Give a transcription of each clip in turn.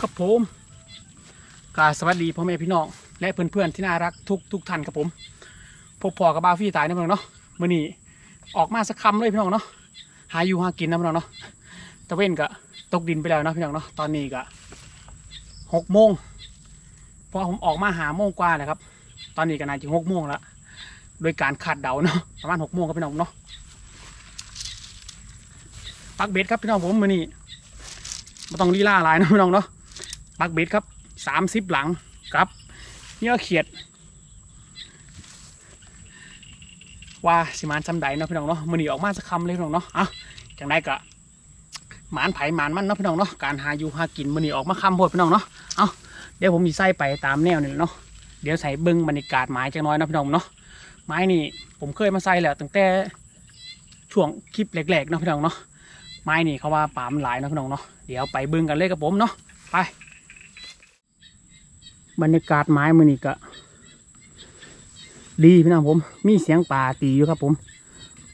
ครับผมกาสวัสดีพ่อแม่พี่น้อง และเพื่อนๆที่น่ารักทุกทุกท่านครับผม พบพอกับบ้าฟี่ตายนะพี่น้องเนาะมื่อนี้ออกมาสักคำเลยพี่น้องเนาะ หาอยู่หากินนะพี่น้องเนาะ ตะเว้นก็ตกดินไปแล้วนะพี่น้องเนาะ ตอนนี้ก็หกโมงเพอผมออกมาหาโมงกว่านะครับ ตอนนี้ก็น่าจะหกโมงแล้วโดยการคาดเดาเนาะ ประมาณหกโมงครับพี่น้องเนาะปักเบ็ดครับพี่น้องผมมื่อนี้ไม่ต้องลีลาหลายนะพี่น้องเนาะ ปักเบ็ดครับสามสิบหลังครับเนื้อเขียด ว่าสิมานซ้ำใดเนาะพี่น้องเนาะมือหนีออกมาสักคำเลยพี่น้องเนาะอะจังได้กะหมานไผ่หมานมันเนาะพี่น้องเนาะการหาอยู่หากินมือหนีออกมาคำโพดพี่น้องเนาะเอาเดี๋ยวผมมีไส้ไปตามแนวนี่เนาะเดี๋ยวใส่เบิ้งบรรยากาศไม้จังน้อยเนาะพี่น้องเนาะไม้นี่ผมเคยมาใส่แล้วตั้งแต่ช่วงคลิปแรกๆเนาะพี่น้องเนาะไม้นี่เขาว่าป่ามันหลายเนาะพี่น้องเนาะเดี๋ยวไปเบิ้งกันเลยกับผมเนาะไป บรรยากาศไม้มือนี่ก็ดีพี่น้องผม มีเสียงป่าตีอยู่ครับผม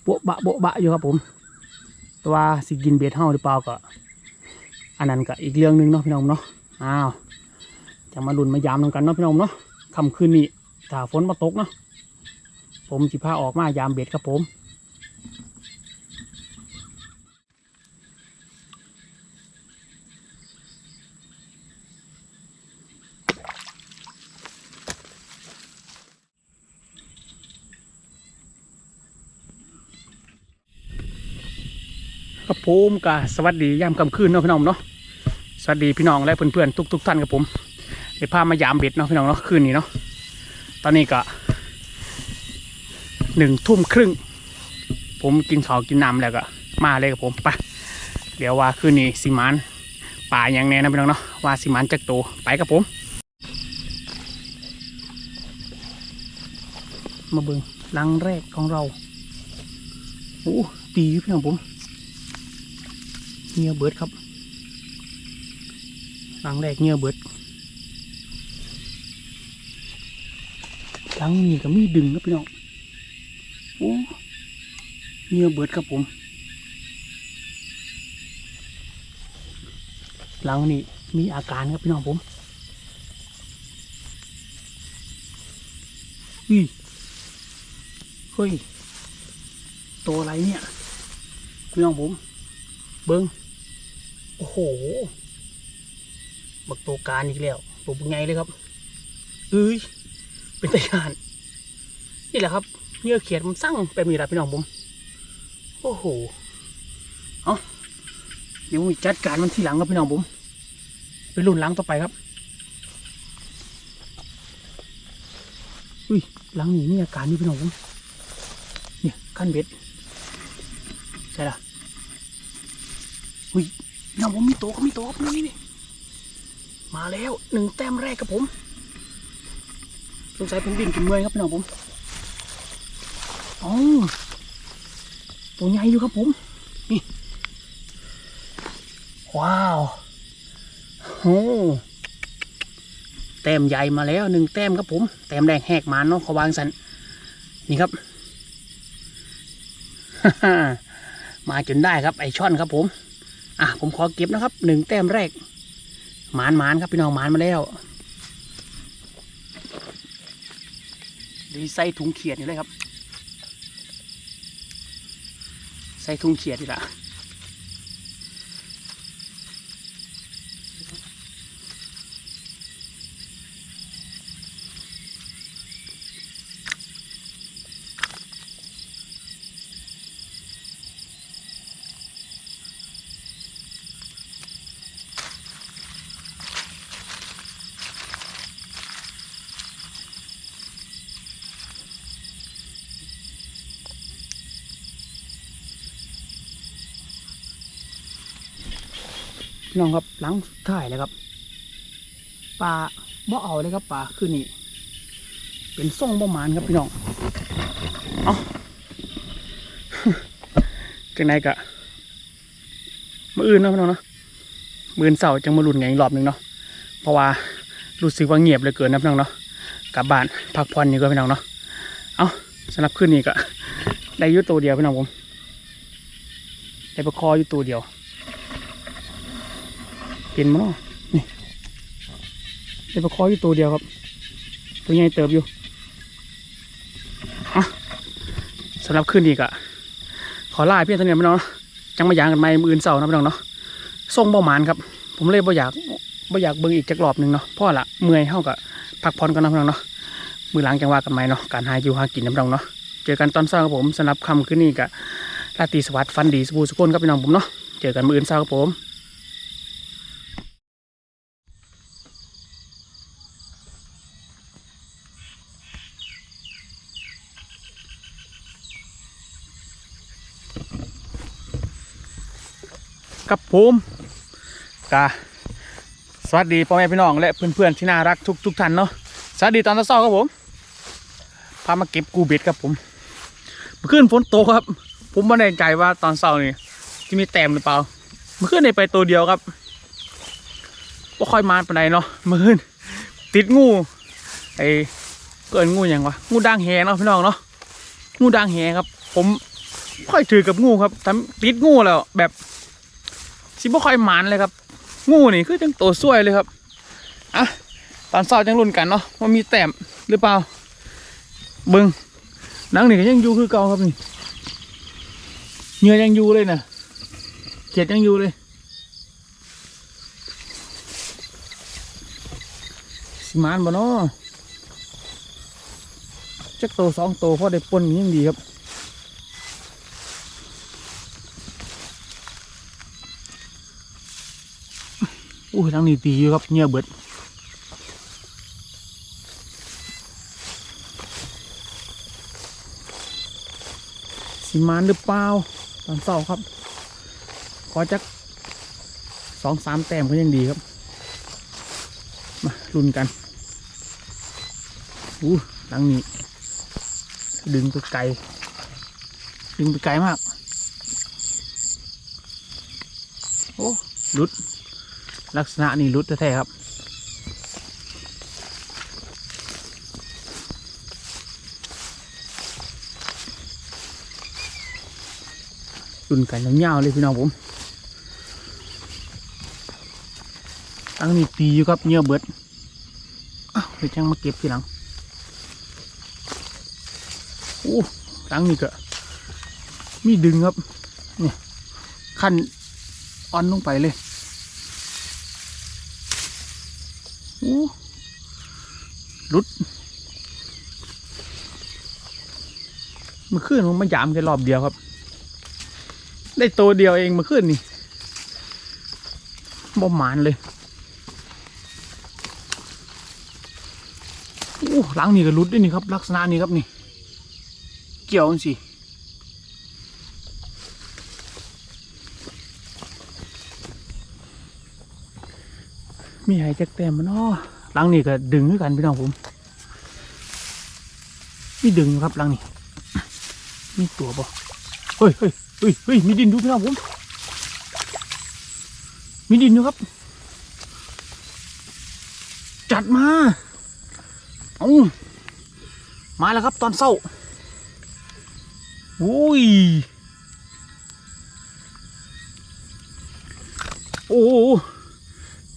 โบะบะโบะบะอยู่ครับผมแต่ว่าสิกินเบ็ดเฮาหรือเปล่าก็ อันนั้นก็อีกเรื่องหนึ่งเนาะพี่น้องเนาะอ้าวจะมาลุนมายามนำกันเนาะพี่น้องเนาะค่ำคืนนี้ถ้าฝนมาตกเนาะผมสิพาออกมายามเบ็ดครับผม ครับผมกาสวัสดียามค่ำคืนเนาะพี่น้องเนาะสวัสดีพี่น้องและเพื่อนๆทุก ๆ ท่านครับผมเดี๋ยวพามายามเบ็ดเนาะพี่น้องเนาะคืนนี้เนาะตอนนี้ก็หนึ่งทุ่มครึ่ง ผมกินข้าวกินน้ำแล้วก็มาเลยครับผมไปเดี๋ยวว่าคืนนี้สิมานป่าอย่างแน่นะพี่น้องเนาะว่าสิมานจักโตไปครับผมมาเบิ่งลังแรกของเราโอ้ตีอยู่พี่น้องผม เงียเบิดครับ หลังแรกเงียเบิด หลังนี้ก็มีดึงครับพี่น้องโอ้เงียเบิดครับผม หลังนี้มีอาการครับพี่น้องผมอุ้ยเฮ้ยตัวอะไรเนี่ยพี่น้องผม เบิ้ง โอ้โห บักตัวการอีกแล้ว ตัวเป็นไงเลยครับเอ้ย เป็นตะยาน นี่แหละครับเนื้อเขียดมันสั่งไปมีรับพี่น้องผม โอ้โห เอาเดี๋ยวผมจัดการมันทีหลังครับพี่น้องผมไปรุ่นหลังต่อไปครับ อุ้ยหลังนี้มีอาการนี่พี่น้องผมเนี่ยขั้นเบ็ดใช่ละอุ้ย น้องผมมีตัวก็มีตัวครับนี่นี่มาแล้วหนึ่งแต้มแรกครับผมสงสัยผมดิ่งกินเมื่อยครับพี่น้องผมอ๋อตัวใหญ่อยู่ครับผม นี่ ว้าวโอ้แต้มใหญ่มาแล้วหนึ่งแต้มครับผม แต้มแดงแหกมันเนาะขวางสัน นี่ครับ มาจนได้ครับไอช่อนครับผม อะผมขอเก็บนะครับหนึ่งแต้มแรกหมานหมานครับพี่น้องหมานมาแล้วดีใส่ถุงเขียดนี่เลยครับ ใส่ถุงเขียดนี่ละ น้องครับหลังสุดท้ายแล้วครับปลาบ่เอาเลยครับปลาคือนี่เป็นส่งบ่หมานครับพี่น้องเอาจังไหนกะมืออื่นเนาะพี่น้องเนาะมืออื่นเสาร์จังมาลุ่นไงอีกรอบหนึ่งเนาะเพราะว่ารู้สึกว่าเงียบเลยเกินนะพี่น้องเนาะกลับบ้านพักผ่อนนี่ก็พี่น้องเนาะเอาสำหรับคืนนี้ก็ได้ยุตัวเดียวพี่น้องผมได้ประคออยู่ตัวเดียว เป็นมั้งนี่เป็นปลาคออยู่ตัวเดียวครับ ตัวใหญ่เติบอยู่อะสำหรับคืนนี้ก็ขอลาเพียงเท่านี้พี่นองเนาะจังมายางกันใหม่มืออื่นเสาร์นะพี่น้องเนาะส่งเบาหมานครับ ผมเลยบ่อยากบ่อยากเบิ่งอีกจักรอบหนึ่งเนาะเพราะละเมื่อยเท่ากับพักผ่อนกันนะพี่น้องเนาะมือหลังจังว่ากันใหม่เนาะการหาอยู่หากินนะพี่น้องเนาะเจอกันตอนเช้าครับผมสำหรับคำคืนนี้ก็ราตรีสวัสดิ์ฟันดีสบู่สุกนครับพี่น้องผมเนาะเจอกันมืออื่นเช้าครับผม กับผมกาสวัสดีพ่อแม่พี่น้องและเพื่อนๆที่น่ารักทุกทุกๆท่านเนาะสวัสดีตอนเช้าครับผมพามาเก็บกูเบ็ดครับผมเมื่อคืนฝนตกครับ ผมไม่แน่ใจว่าตอนเช้านี่จะมีแต้มหรือเปล่า เมื่อคืนในไปตัวเดียวครับไม่ค่อยมาปานใดเนาะเมื่อคืนติดงูไอ้เกินงูอย่างวะงูด่างแหเนาะพี่น้องเนาะงูด่างแหครับ ผมค่อยถือกับงูครับทำติดงูแล้วแบบ สิบ่ค่อยหมานเลยครับ งูนี่คือจังตัวสวยเลยครับอะตอนเช้าจังรุ่นกันเนาะว่ามีแต้มหรือเปล่าเบิงนังนี่ก็ยังอยู่คือเก่าครับนี่เงือยังอยู่เลยนะเขียดยังอยู่เลยสิหมานบ่เนาะจักโตวสองโตวพอได้ปนนี่ยังดีครับ อู้ยทางนี้ตีอยู่ครับเงียบเบิดสิมานหรือเปล่าตอนเศร้าครับ ขอจักสองสามแต้มก็ยังดีครับ มาลุ้นกันอู้ทางนี้ ดึงไปไกล ดึงไปไกลมาก โอ้หลุด ลักษณะนี่รุดแท้ๆครับ รุ่นกันยาวๆเลยพี่น้องผมตั้งนี่ตีอยู่ครับเนื้อเบิดอ้าวเดี๋ยวจังมาเก็บทีหลังโอ้ตั้งนี่ก็มีดึงครับนี่ขั้นอ่อนลงไปเลย โอ้หลุดมื่อคืนผมมายามแค่รอบเดียวครับ ได้ตัวเดียวเองมื่อคืนนี่บ่หมานเลยโอ้หลังนี่ก็หลุดด้วยนี่ครับ ลักษณะนี้ครับนี่ เกี่ยวสิ มีหายจักแต้มมันอ้อหลังนี่ก็ดึงด้วยกันพี่น้องผมมีดึงครับหลังนี่มีตัวบ่เฮ้ยเฮ้ยเฮ้ยเฮ้ยมีดินดูพี่น้องผมมีดินอยู่ครับ จัดมาเอามาแล้วครับตอนเศร้าโอ้ยโอ้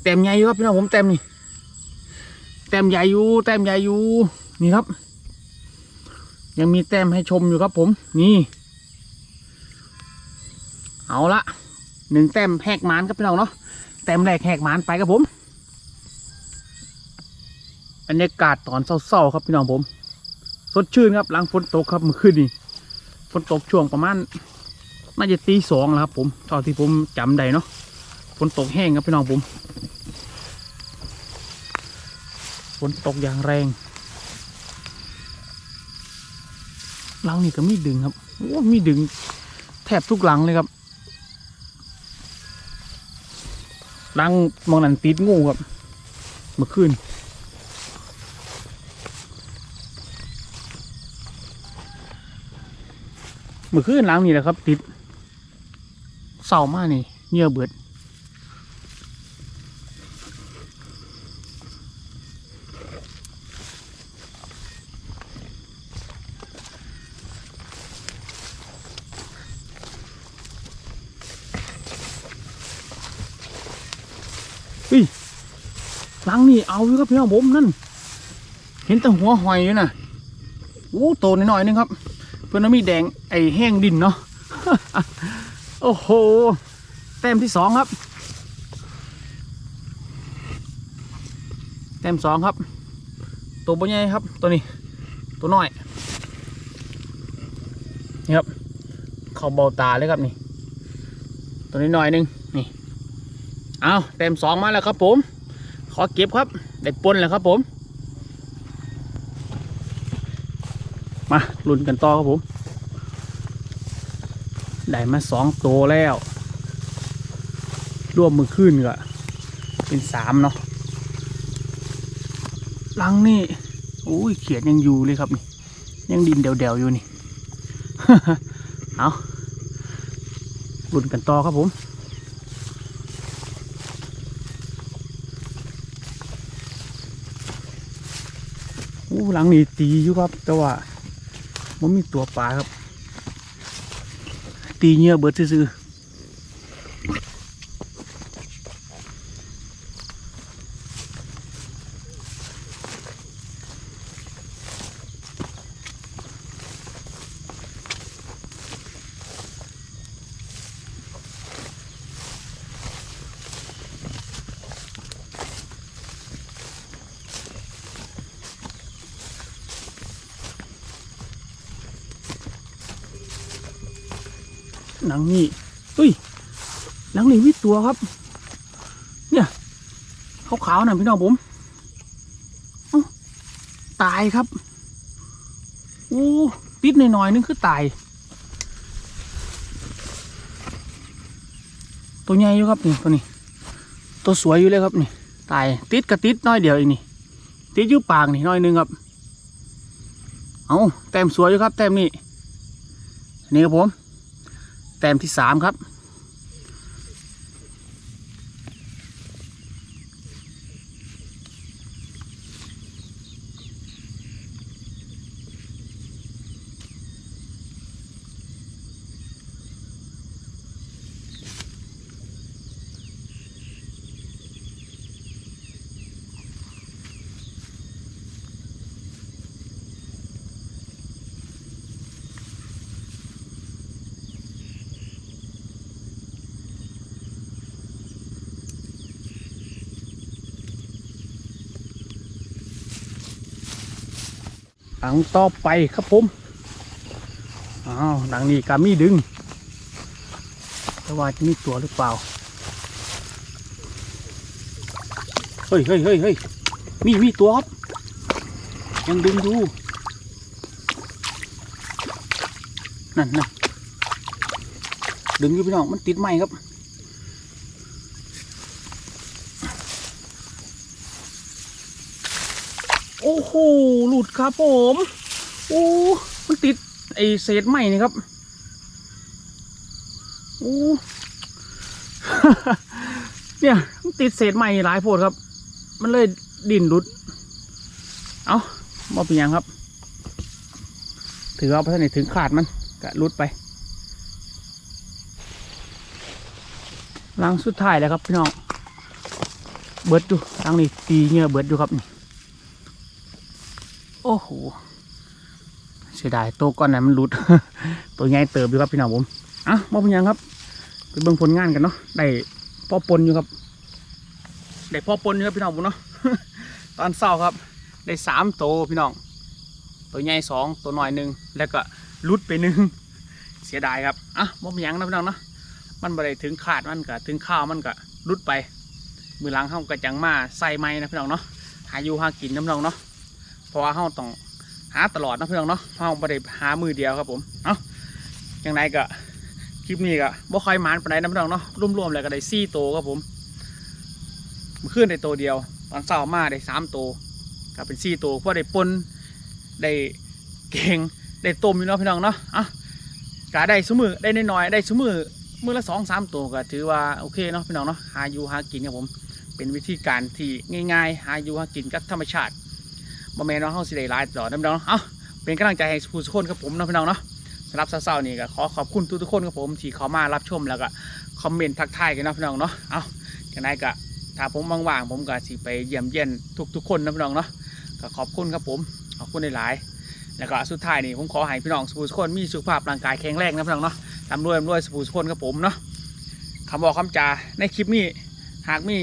ต้มใหญ่อยู่ครับพี่น้องผมแต้มนี่แต้มใหญ่อยู่แต้มใหญ่อยู่นี่ครับ ยังมีแต้มให้ชมอยู่ครับ ผม นี่ เอาละหนึ่งแต้มแหกหมานครับพี่น้องเนาะแต้มแรกแหกหมานไปครับผมบรรยากาศตอนเศร้าๆครับพี่น้องผม สดชื่นครับหลังฝนตกครับเมื่อคืนนี้ฝนตกช่วงประมาณน่าจะตีสองแล้วครับ ผมเท่าที่ผมจำได้เนาะฝนตกแห้งครับพี่น้องผม ฝนตกอย่างแรงหลังนี่ก็มีดึงครับโอ้มีดึงแทบทุกหลังเลยครับหลังมองนันติดงูครับเมื่อคืนเมื่อคืนหลังนี่แหละครับ ติดเศร้ามากนี่เงียเบิด เเอาอยู่ครับพี่น้องผมนั่น เห็นแต่หัวหอยอยู่นะโอ้โตนิดหน่อยนึงครับ เพื่อนว่ามีแดงไอแห้งดินเนาะโอ้โหแต้มที่สองครับ แต้มสองครับ ตัวบนใหญ่ครับ ตัวนี้ ตัวน้อย นี่ครับ เขาเบาตาเลยครับนี่ ตัวนี้หน่อยหนึงนี่ เอาแต้มสองมาแล้วครับผม ขอเก็บครับ ได้ปนแล้วครับผม มาลุ้นกันต่อครับผม ได้มาสองตัวแล้วรวมมือขึ้นก็เป็นสามเนาะลังนี่โอ้ยเขียดยังอยู่เลยครับนี่ ยังดินเดวๆอยู่นี่ เอาลุ้นกันต่อครับผม หลังนี่ตีอยู่ครับ แต่ว่ามันมีตัวปลาครับ ตีเงี้ยเบิดซื่อๆหนังนี่เฮ้ยหนังนี่มีตัว ครับ เนี่ยขาวๆน่ะพี่น้องผมตายครับโอ้ติดหน่อยๆนึงคือตาย ตัวใหญ่อยู่ครับนี่ตัวนี้ ตัวสวยอยู่เลยครับนี่ ตายติดกระติดน้อยเดียวเองนี่ ติดอยู่ปากนี่น้อยหนึงครับ เอาแต้มสวยอยู่ครับ แต้มนี่นี่ครับผม แต้มที่สามครับ หลังต่อไปครับผมอ้าวหลังนี้กามีดึงแต่ว่าจะมีตัวหรือเปล่าเฮ้ยเฮ้ยเฮ้ยเฮ้ยมีมีตัวครับยังดึงอยู่นั่นนั่นดึงอยู่พี่น้องมันติดไหมครับ โอ้โห หลุ ดครับผมโอ้มันติดไอเศษไม้นี่ครับโอ้เนี่ยมันติดเศษไม้หลายโพดครับ มันเลยดิ่นหลุด เอาบ่เป็นยังครับ ถือเอาไปท่านถึงขาดมันกะหลุดไปลังสุดท้ายแล้วครับพี่น้องเบิดดูลังนี้ตีเงื่อเบิดดูครับนี่ โอ้โหเสียดายตัวก้อนนั้นมันหลุด ตัวใหญ่เติบอยู่ครับพี่น้องผมอะมอบเป็นยังครับไปเบิ่งผลงานกันเนาะได้พ่อปนอยู่ครับได้พ่อปนอยู่ครับพี่น้องผมเนาะตอนเศร้าครับ ได้สามตัวพี่น้องตัวใหญ่สองตัวน้อยหนึ่งแล้วก็ลุดไปหนึ่งเสียดายครับอะมอบเป็นยังนะพี่น้องเนาะมันบ่ได้ถึงขาดมันก็ถึงข้าวมันก็ลุดไป มือหลังเฮาก็จังมาใส่ไม้นะพี่น้องเนาะหาอยู่หากินน้ำน้องเนาะ เพราะว่าเราต้องหาตลอดนะเพื่อนเนาะเราไม่ได้หามือเดียวครับผมเอ้าอย่างไรก็คลิปนี้ก็บ่ค่อยมานปานใดนะเพื่อนเนาะรวมๆแล้วก็ได้สี่โตครับผมเมื่อคืนได้โตเดียวตอนเช้ามาได้สามโตัวก็เป็นสี่โตเพราะได้ปนได้เก่งได้ต้มอยู่เนาะพี่น้องเนาะเอะก็ได้สมือได้น้อยๆได้สมือมือละสองสามตัวก็ถือว่าโอเคเนาะพี่น้องเนาะหาอยู่หากินครับผม เป็นวิธีการที่ง่าย ๆ หาอยู่หากินกับธรรมชาติ บ่แม่นว่าเฮาสิได้หลายตลอดนะพี่น้องเนาะเอ้าเป็นกำลังใจให้ผู้ทุกคนครับผมนะพี่น้องเนาะสำหรับเช้าๆนี่ก็ขอขอบคุณทุกๆคนครับผมที่เข้ามารับชมแล้วก็คอมเมนต์ทักทายกันนะพี่น้องเนาะเอ้าจังไดก็ถ้าผมว่างๆผมก็สิไปเยี่ยมเยียนทุกๆคนนะพี่น้องเนาะก็ขอบคุณครับผมขอบคุณหลายๆแล้วก็สุดท้ายนี่ผมขอให้พี่น้องสุขสุขคนมีสุขภาพร่างกายแข็งแรงนะพี่น้องเนาะร่ำรวยร่ำรวยสุขสุขคนครับผมเนาะคำบอกคำจาในคลิปนี้หากมี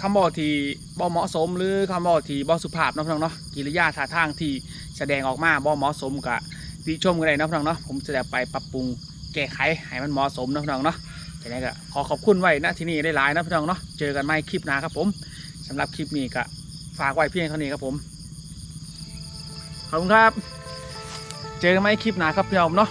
คำบอกที่บ่เหมาะสม หรือคำบอกที่บ่สุภาพนะพี่น้องเนาะกิริยาท่าทางที่แสดงออกมาบ่เหมาะสมกับติชมกันเลยนะพี่น้องเนาะผมจะได้ไปปรับปรุงแก้ไขให้มันเหมาะสมนะพี่น้องเนาะทีนี้ก็ขอขอบคุณไว้นะที่นี่ได้หลายนะพี่น้องเนาะเจอกันใหม่คลิปหน้าครับผมสำหรับคลิปนี้ก็ฝากไว้เพียงเท่านี้ครับผมขอบคุณครับ เจอกันใหม่คลิปหน้าครับพี่น้องเนาะ